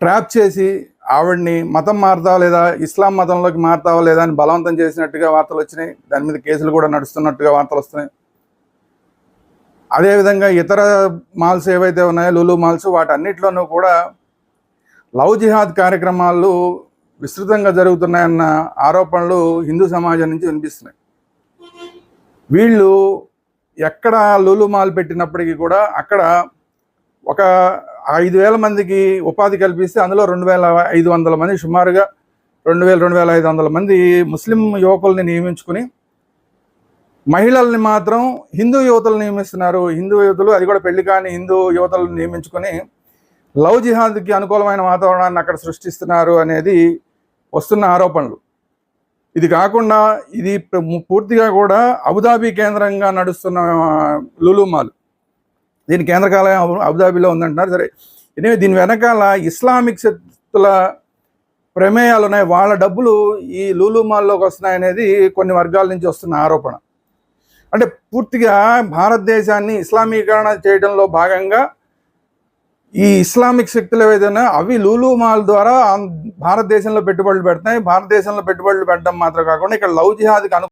Trap చేసి ఆవిడ్ని మతం మారుతావా లేదా ఇస్లాం మతంలోకి మారుతావా లేదా అని బలవంతం చేసినట్టుగా వార్తలు వచ్చినాయి. దాని మీద కేసులు కూడా నడుస్తున్నట్టుగా వార్తలు వస్తున్నాయి. అదేవిధంగా ఇతర మాల్స్ ఏవైతే ఉన్నాయో లులు మాల్స్ వాటన్నిటిలోనూ కూడా లవ్ జిహాద్ కార్యక్రమాలు విస్తృతంగా జరుగుతున్నాయన్న ఆరోపణలు హిందూ సమాజం నుంచి వినిపిస్తున్నాయి. వీళ్ళు ఎక్కడ లులు మాల్ పెట్టినప్పటికీ కూడా అక్కడ ఒక ఐదు వేల మందికి ఉపాధి కల్పిస్తే అందులో రెండు వేల ఐదు వందల మంది సుమారుగా రెండు వేల రెండు వేల ఐదు వందల మంది ముస్లిం యువకుల్ని నియమించుకుని మహిళల్ని మాత్రం హిందూ యువతలు నియమిస్తున్నారు. హిందూ యువతలు అది కూడా పెళ్ళి కాని హిందూ యువతలను నియమించుకొని లవ్ జిహాద్కి అనుకూలమైన వాతావరణాన్ని అక్కడ సృష్టిస్తున్నారు అనేది వస్తున్న ఆరోపణలు. ఇది కాకుండా ఇది పూర్తిగా కూడా అబుదాబీ కేంద్రంగా నడుస్తున్న లులు మాల్ దీని కేంద్ర కాలయం అబుదాబిలో ఉందంటున్నారు. సరే ఎనివే దీని వెనకాల ఇస్లామిక్ శక్తుల ప్రమేయాలు ఉన్నాయి వాళ్ళ డబ్బులు ఈ లూలుమాల్లోకి వస్తున్నాయనేది వస్తున్నాయి అనేది కొన్ని వర్గాల నుంచి వస్తున్న ఆరోపణ. అంటే పూర్తిగా భారతదేశాన్ని ఇస్లామీకరణ చేయడంలో భాగంగా ఈ ఇస్లామిక్ శక్తులు ఏవైతే అవి లూలు మాల్ ద్వారా భారతదేశంలో పెట్టుబడులు పెడతాయి భారతదేశంలో పెట్టుబడులు పెట్టడం మాత్రం కాకుండా ఇక్కడ లవ్ జిహాద్కి అను